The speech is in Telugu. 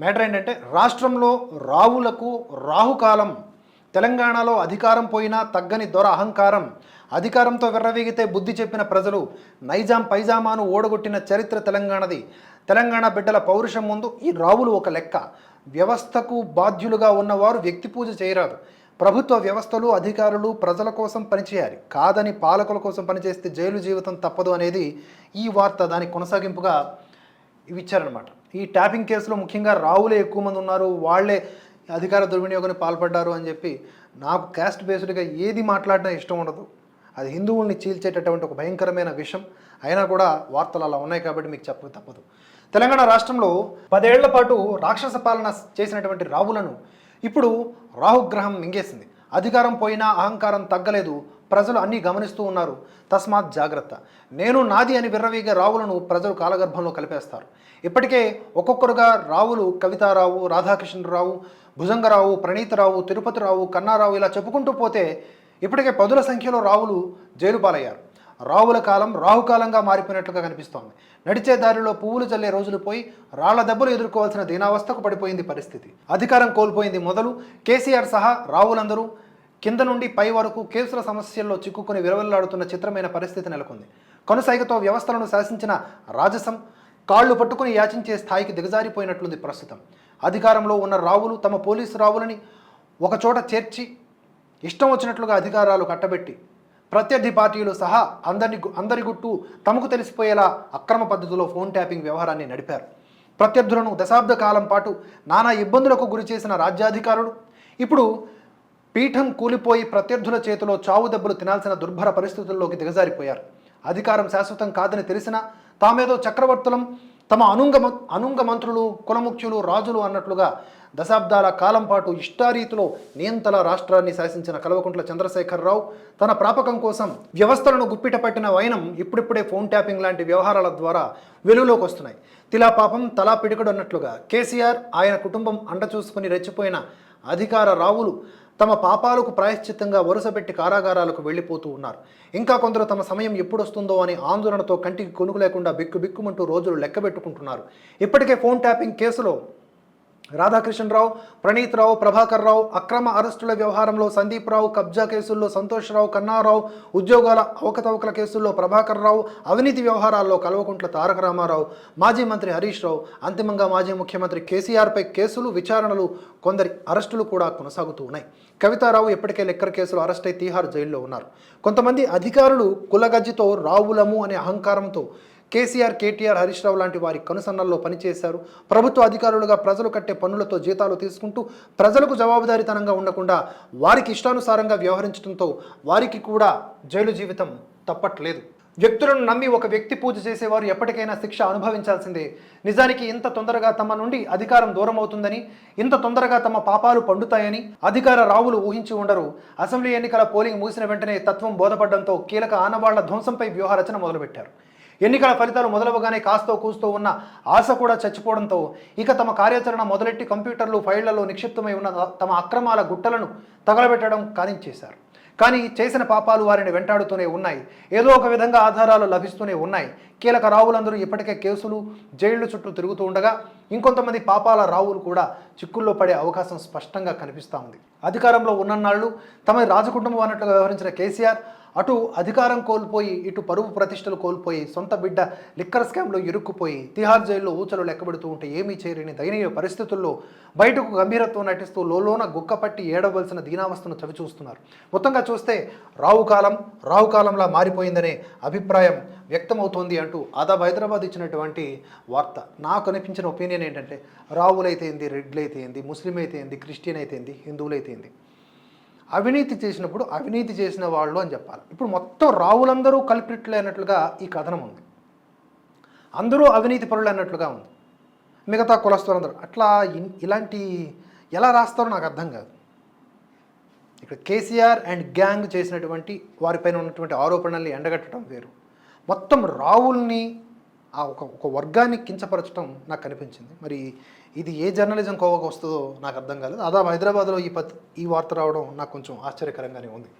మ్యాటర్ ఏంటంటే రాష్ట్రంలో రావులకు రాహుకాలం తెలంగాణలో అధికారం పోయినా తగ్గని దొర అహంకారం అధికారంతో విర్రవీగితే బుద్ధి చెప్పిన ప్రజలు నైజాం పైజామాను ఓడగొట్టిన చరిత్ర తెలంగాణది. తెలంగాణ బిడ్డల పౌరుషం ముందు ఈ రావులు ఒక లెక్క. వ్యవస్థకు బాధ్యులుగా ఉన్నవారు వ్యక్తి పూజ చేయరాదు. ప్రభుత్వ వ్యవస్థలు అధికారులు ప్రజల కోసం పనిచేయాలి. కాదని పాలకుల కోసం పనిచేస్తే జైలు జీవితం తప్పదు అనేది ఈ వార్త దాని కొనసాగింపుగా ఇవి ఇచ్చారనమాట ఈ ట్యాపింగ్ కేసులో ముఖ్యంగా రావులే ఎక్కువ మంది ఉన్నారు వాళ్ళే అధికార దుర్వినియోగానికి పాల్పడ్డారు అని చెప్పి నాకు క్యాస్ట్ బేస్డ్గా ఏది మాట్లాడినా ఇష్టం ఉండదు. అది హిందువుల్ని చీల్చేటటువంటి ఒక భయంకరమైన విషయం. అయినా కూడా వార్తలు అలా ఉన్నాయి కాబట్టి మీకు చెప్పక తప్పదు. తెలంగాణ రాష్ట్రంలో పదేళ్ళ పాటు రాక్షస పాలన చేసినటువంటి రావులను ఇప్పుడు రాహుగ్రహం మింగేసింది. అధికారం పోయినా అహంకారం తగ్గలేదు. ప్రజలు అన్నీ గమనిస్తూ ఉన్నారు. తస్మాత్ జాగ్రత్త. నేను నాది అని విర్రవీగే రావులను ప్రజలు కాలగర్భంలో కలిపేస్తారు. ఇప్పటికే ఒక్కొక్కరుగా రావులు కవితారావు రాధాకృష్ణరావు భుజంగరావు ప్రణీతరావు తిరుపతిరావు కన్నారావు ఇలా చెప్పుకుంటూ పోతే ఇప్పటికే పదుల సంఖ్యలో రావులు జైలు పాలయ్యారు రావుల కాలం రాహుకాలంగా మారిపోయినట్లుగా కనిపిస్తోంది. నడిచే దారిలో పువ్వులు చల్లే రోజులు పోయి రాళ్ళ దెబ్బలు ఎదుర్కోవాల్సిన దీనావస్థకు పడిపోయింది పరిస్థితి. అధికారం కోల్పోయింది మొదలు కేసీఆర్ సహా రావులందరూ కింద నుండి పై వరకు కేసుల సమస్యల్లో చిక్కుకుని విరవల్లాడుతున్న చిత్రమైన పరిస్థితి నెలకొంది. కొనసాగతో వ్యవస్థలను శాసించిన రాజసం కాళ్ళు పట్టుకుని యాచించే స్థాయికి దిగజారిపోయినట్లుంది ప్రస్తుతం. అధికారంలో ఉన్న రావులు తమ పోలీసు రావులని ఒకచోట చేర్చి ఇష్టం వచ్చినట్లుగా అధికారాలు కట్టబెట్టి ప్రత్యర్థి పార్టీలు సహా అందరిని అందరి గుట్టు తమకు తెలిసిపోయేలా అక్రమ పద్ధతిలో ఫోన్ ట్యాపింగ్ వ్యవహారాన్ని నడిపారు. ప్రత్యర్థులను దశాబ్ద కాలం పాటు నానా ఇబ్బందులకు గురి చేసిన రాజ్యాధికారులు ఇప్పుడు పీఠం కూలిపోయి ప్రత్యర్థుల చేతిలో చావు దెబ్బలు తినాల్సిన దుర్భర పరిస్థితుల్లోకి దిగజారిపోయారు. అధికారం శాశ్వతం కాదని తెలిసినా తామేదో చక్రవర్తులం తమ అనుంగ అనుంగ మంత్రులు కులముఖ్యులు రాజులు అన్నట్లుగా దశాబ్దాల కాలం పాటు ఇష్టారీతిలో నియంతల రాష్ట్రాన్ని శాసించిన కల్వకుంట్ల చంద్రశేఖరరావు తన ప్రాపకం కోసం వ్యవస్థలను గుప్పిట పట్టిన వైనం ఇప్పుడిప్పుడే ఫోన్ ట్యాపింగ్ లాంటి వ్యవహారాల ద్వారా వెలుగులోకి వస్తున్నాయి. తిలాపాపం తలా పిడికడు అన్నట్లుగా కేసీఆర్ ఆయన కుటుంబం అండ చూసుకుని రెచ్చిపోయిన అధికార రావులు తమ పాపాలకు ప్రాయశ్చిత్తంగా వరుసపెట్టి కారాగారాలకు వెళ్ళిపోతూ ఉన్నారు. ఇంకా కొందరు తమ సమయం ఎప్పుడొస్తుందో అని ఆందోళనతో కంటికి కొనుకు లేకుండా బిక్కు బిక్కుమంటూ రోజులు లెక్కబెట్టుకుంటున్నారు ఇప్పటికే ఫోన్ ట్యాపింగ్ కేసులో రాధాకృష్ణరావు ప్రణీత్ రావు ప్రభాకర్ రావు అక్రమ అరెస్టుల వ్యవహారంలో సందీప్ రావు కబ్జా కేసుల్లో సంతోష్రావు కన్నారావు ఉద్యోగాల అవకతవకల కేసుల్లో ప్రభాకర్ రావు అవినీతి వ్యవహారాల్లో కల్వకుంట్ల తారక రామారావు మాజీ మంత్రి హరీష్ రావు అంతిమంగా మాజీ ముఖ్యమంత్రి కేసీఆర్పై కేసులు విచారణలు కొందరి అరెస్టులు కూడా కొనసాగుతూ ఉన్నాయి. కవితారావు ఇప్పటికే లెక్కర్ కేసులో అరెస్ట్ అయి తీహార్ జైల్లో ఉన్నారు. కొంతమంది అధికారులు కులగజ్జితో రావులము అనే అహంకారంతో కేసీఆర్ కేటీఆర్ హరీష్ రావు లాంటి వారి కనుసన్నల్లో పనిచేశారు. ప్రభుత్వ అధికారులుగా ప్రజలు కట్టే పన్నులతో జీతాలు తీసుకుంటూ ప్రజలకు జవాబుదారీతనంగా ఉండకుండా వారికి ఇష్టానుసారంగా వ్యవహరించడంతో వారికి కూడా జైలు జీవితం తప్పట్లేదు. వ్యక్తులను నమ్మి ఒక వ్యక్తి పూజ చేసేవారు ఎప్పటికైనా శిక్ష అనుభవించాల్సిందే. నిజానికి ఇంత తొందరగా తమ నుండి అధికారం దూరం అవుతుందని ఇంత తొందరగా తమ పాపాలు పండుతాయని అధికార రావులు ఊహించి ఉండరు. అసెంబ్లీ ఎన్నికల పోలింగ్ ముగిసిన వెంటనే తత్వం బోధపడడంతో కీలక ఆనవాళ్ళ ధ్వంసంపై వ్యూహరచన మొదలుపెట్టారు. ఎన్నికల ఫలితాలు మొదలవగానే కాస్తో కూస్తూ ఉన్న ఆశ కూడా చచ్చిపోవడంతో ఇక తమ కార్యాచరణ మొదలెట్టి కంప్యూటర్లు ఫైళ్ళలో నిక్షిప్తమై ఉన్న తమ అక్రమాల గుట్టలను తగలబెట్టడం కానించేశారు కానీ చేసిన పాపాలు వారిని వెంటాడుతూనే ఉన్నాయి. ఏదో ఒక విధంగా ఆధారాలు లభిస్తూనే ఉన్నాయి. కీలక రావులందరూ ఇప్పటికే కేసులు జైళ్ళు చుట్టూ తిరుగుతూ ఉండగా ఇంకొంతమంది పాపాల రావులు కూడా చిక్కుల్లో పడే అవకాశం స్పష్టంగా కనిపిస్తూ ఉంది. అధికారంలో ఉన్నన్నాళ్ళు తమ రాజకుటుంబం అన్నట్లుగా వ్యవహరించిన కేసీఆర్ అటు అధికారం కోల్పోయి ఇటు పరువు ప్రతిష్టలు కోల్పోయి సొంత బిడ్డ లిక్కర్ స్కామ్లో ఇరుక్కుపోయి తిహార్ జైల్లో ఊచలు లెక్కబెడుతూ ఉంటే ఏమీ చేయలేని దయనీయ పరిస్థితుల్లో బయటకు గంభీరత్వం నటిస్తూ లోలోన గుక్కపట్టి ఏడవలసిన దీనావస్థను చవిచూస్తున్నారు. మొత్తంగా చూస్తే రావుకాలం రావుకాలంలా మారిపోయిందనే అభిప్రాయం వ్యక్తమవుతోంది అంటూ ఆదాబ్ హైదరాబాద్ ఇచ్చినటువంటి వార్త. నాకు అనిపించిన ఒపీనియన్ ఏంటంటే రావులైతే ఏంది రెడ్లైతే ఏంది ముస్లిం అయితే ఏంది క్రిస్టియన్ అయితే ఏంది హిందువులైతే ఏంది? అవినీతి చేసినప్పుడు అవినీతి చేసిన వాళ్ళు అని చెప్పాలి. ఇప్పుడు మొత్తం రావులందరూ కల్పిట్లు అన్నట్లుగా ఈ కథనం ఉంది. అందరూ అవినీతి పరులు అన్నట్లుగా ఉంది. మిగతా కులస్తులందరూ అట్లా ఇలాంటి ఎలా రాస్తారో నాకు అర్థం కాదు. ఇక్కడ కేసీఆర్ అండ్ గ్యాంగ్ చేసినటువంటి వారిపైన ఉన్నటువంటి ఆరోపణల్ని ఎండగట్టడం వేరు. మొత్తం రావుల్ని ఆ ఒక ఒక వర్గాన్ని కించపరచడం నాకు కనిపించింది మరి ఇది ఏ జర్నలిజం కోవకు వస్తుందో నాకు అర్థం కాలేదు. అదా హైదరాబాద్లో ఈ పత్ ఈ వార్త రావడం నాకు కొంచెం ఆశ్చర్యకరంగానే ఉంది.